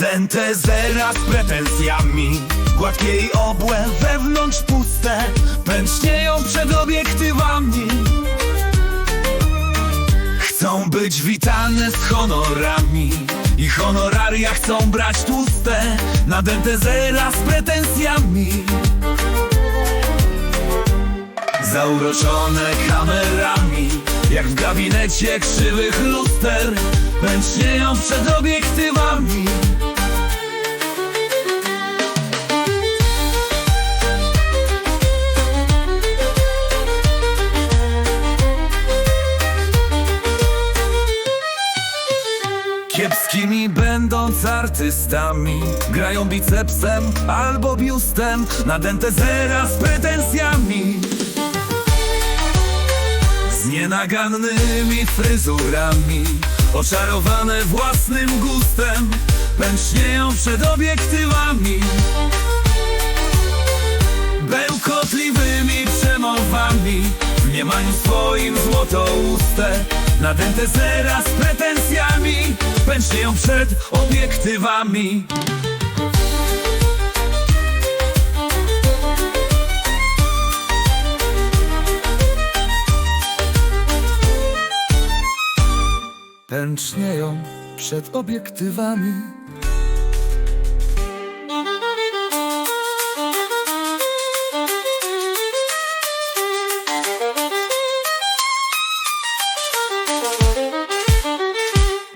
Nadęte zera z pretensjami. Gładkie i obłe, wewnątrz puste Pęcznieją przed obiektywami. Chcą być witane z honorami. I honoraria chcą brać tłuste. Nadęte zera z pretensjami. Zauroczone kamerami Jak w gabinecie krzywych luster. Pęcznieją przed obiektywami Kiepskimi będąc artystami Grają bicepsem albo biustem Nadęte zera z pretensjami. Z nienagannymi fryzurami Oczarowane własnym gustem Pęcznieją przed obiektywami. Bełkotliwymi przemowami W mniemaniu swoim złotouste Nadęte zera z pretensjami Pęcznieją przed obiektywami. Pęcznieją przed obiektywami